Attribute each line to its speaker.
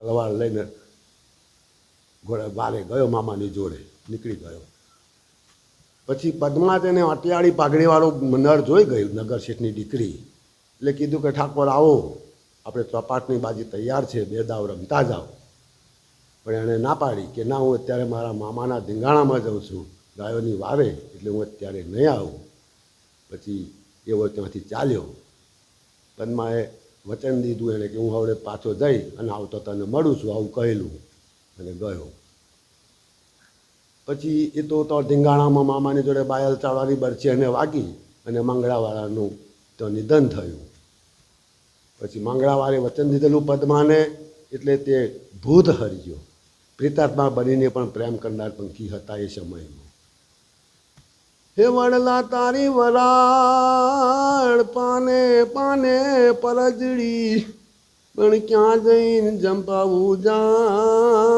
Speaker 1: તલવાર લઈને ઘોડે બારે ગયો મામાની જોડે, નીકળી ગયો. પછી પદ્મા તેને અટિયાળી પાઘડીવાળો નર જોઈ ગયું, નગર શેઠની દીકરી. એટલે કીધું કે, ઠાકોર, આવો. આપણે ચોપાટની બાજી તૈયાર છે, બે દાવ રમતા જાઓ. પણ એણે ના પાડી કે, ના, હું અત્યારે મારા મામાના ધીંગાણામાં જાઉં છું. ગાયોની વારે એટલે હું અત્યારે નહીં આવું. પછી એવો ત્યાંથી ચાલ્યો. પદ્માએ વચન દીધું એણે કે હું હવે પાછો જઈ અને આવતો તને મળું છું, આવું કહેલું. અને ગયો. પછી એ તો તો ધીંગાણામાં મામાની જોડે બાયલ ચાળવાની બરછી એને વાગી અને મંગળાવાળાનું તો નિધન થયું. પછી મંગળાવાળે વચન દીધેલું પદ્માને એટલે તે ભૂત હરિયો. પ્રીતાત્મા બનીને પણ પ્રેમ કરનાર પંખી હતા એ સમયમાં. હે વડલા તારી વરાળ, પાને પાને પરજડી પણ ક્યાં જઈને જંપાવું જા